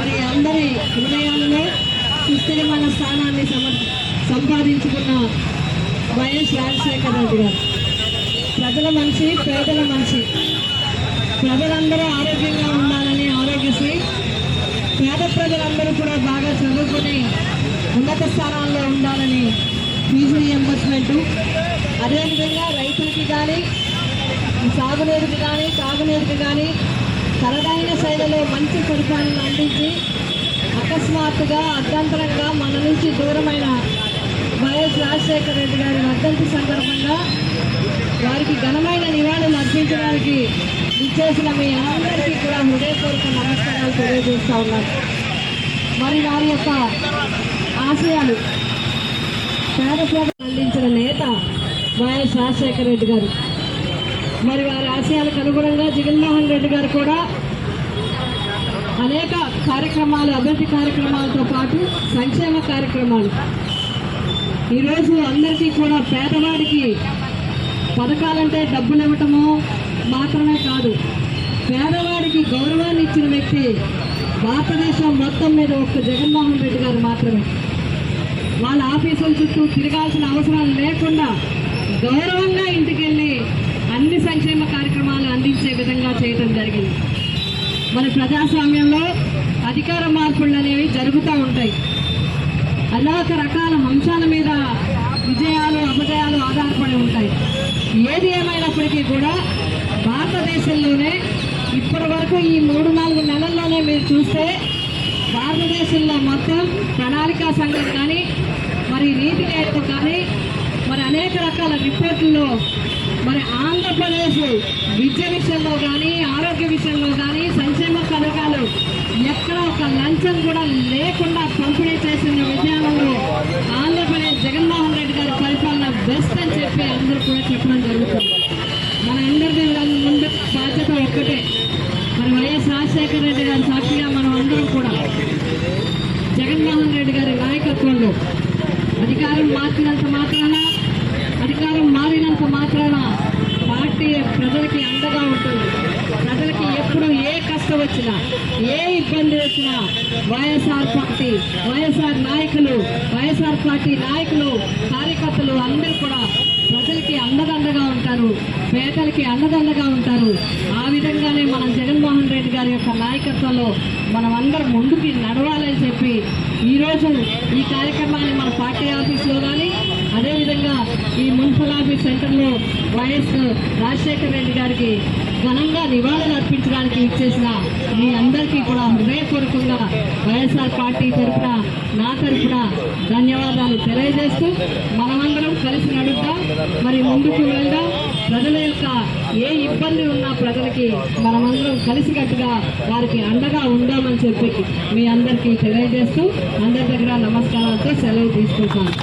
మరి అందరి హృదయాలలో సుస్థిరమైన స్థానాన్ని సంపాదించుకున్న వైఎస్ రాజశేఖర రెడ్డి గారు. ప్రజల మనిషి పేదల మనిషి. ప్రజలందరూ ఆరోగ్యంగా ఉండాలని ఆరోగ్యశ్రీ. పేద ప్రజలందరూ కూడా బాగా చదువుకుని ఉన్నత స్థానాల్లో ఉండాలని ఫీజు రియంబర్స్మెంట్. అదేవిధంగా రైతులకి కానీ సాగునీరుకి కానీ తాగునీరుకి కానీ తనదైన శైలిలో మంచి సదుపాయాలను అందించి అకస్మాత్తుగా అర్ధంతరంగా మన నుంచి దూరమైన వైఎస్ రాజశేఖర రెడ్డి గారి వర్ధంతి సందర్భంగా వారికి ఘనమైన నివాళులు అర్పించడానికి ఇచ్చేసిన మీ అందరికీ కూడా హృదయపూర్వక నమస్కారాలు తెలియజేస్తూ ఉన్నాను. మరి వారి యొక్క ఆశయాలు పేద ప్రజలు అందించిన నేత వైఎస్ రాజశేఖర రెడ్డి గారు. మరి వారి ఆశయాలకు అనుగుణంగా జగన్మోహన్ రెడ్డి గారు కూడా అనేక కార్యక్రమాలు అభివృద్ధి కార్యక్రమాలతో పాటు సంక్షేమ కార్యక్రమాలు. ఈరోజు అందరికీ కూడా పేదవాడికి పథకాలంటే డబ్బులు ఇవ్వటము మాత్రమే కాదు. పేదవాడికి గౌరవాన్ని ఇచ్చిన వ్యక్తి భారతదేశం మొత్తం మీద ఒక్క జగన్మోహన్ రెడ్డి గారు మాత్రమే. వాళ్ళ ఆఫీసుల చుట్టూ తిరగాల్సిన అవసరం లేకుండా గౌరవంగా ఇంటికెళ్ళి వెళ్ళి సంక్షేమ కార్యక్రమాలు అందించే విధంగా చేయడం జరిగింది. మన ప్రజాస్వామ్యంలో అధికార మార్పులు అనేవి జరుగుతూ ఉంటాయి. అనేక రకాల అంశాల మీద విజయాలు అపజయాలు ఆధారపడి ఉంటాయి. ఏది ఏమైనప్పటికీ కూడా భారతదేశంలోనే ఇప్పటి వరకు ఈ మూడు నాలుగు నెలల్లోనే మీరు చూస్తే భారతదేశంలో మొత్తం ప్రణాళికా సంఘం కానీ మరి నీతి ఆయోగ్ కానీ మరి అనేక రకాల రిపోర్టుల్లో మరి ఆంధ్రప్రదేశ్ విద్య విషయంలో కానీ ఆరోగ్య విషయంలో కానీ సంక్షేమ పథకాలు ఎక్కడ ఒక లంచం కూడా లేకుండా పంపిణీ చేసిన విధానంలో ఆంధ్రప్రదేశ్ జగన్మోహన్ రెడ్డి గారి పరిపాలన బెస్ట్ అని చెప్పి అందరూ కూడా చెప్పడం జరుగుతుంది. మన అందరిది ముందు బాధ్యత ఒక్కటే. మరి వైఎస్ రాజశేఖర రెడ్డి గారి సాక్షిగా మనం అందరం కూడా జగన్మోహన్ రెడ్డి గారి నాయకత్వంలో అధికారం మార్చినంత మాత్రాన అధికారం మారినంత మాత్రాన పార్టీ ప్రజలకి అండగా ఉంటుంది. ప్రజలకి ఎప్పుడు ఏ కష్టం వచ్చినా ఏ ఇబ్బంది వచ్చినా వైఎస్ఆర్ పార్టీ వైఎస్ఆర్ నాయకులు వైఎస్ఆర్ పార్టీ నాయకులు కార్యకర్తలు అందరూ కూడా ప్రజలకి అండదండగా ఉంటారు. పేదలకి అండదండగా ఉంటారు. ఆ విధంగానే మనం జగన్మోహన్ రెడ్డి గారి యొక్క నాయకత్వంలో మనం అందరం ముందుకి నడవాలని చెప్పి ఈరోజు ఈ కార్యక్రమాన్ని మన పార్టీ ఆఫీస్లో కానీ అదేవిధంగా ఈ మున్సిపల్ ఆఫీస్ సెంటర్లో వైఎస్ రాజశేఖర రెడ్డి గారికి ఘనంగా నివాళులు అర్పించడానికి ఇచ్చేసిన మీ అందరికీ కూడా హృదయపూర్వకంగా వైఎస్ఆర్ పార్టీ తరఫున నా తరఫున ధన్యవాదాలు తెలియజేస్తూ మనమందరం కలిసి నడుద్దాం. మరి ముందుకు వెళ్దాం. ప్రజల యొక్క ఏ ఇబ్బంది ఉన్నా ప్రజలకి మనమందరం కలిసికట్టుగా వారికి అండగా ఉందామని చెప్పి మీ అందరికీ తెలియజేస్తూ అందరి దగ్గర నమస్కారాలతో సెలవు తీసుకుంటాను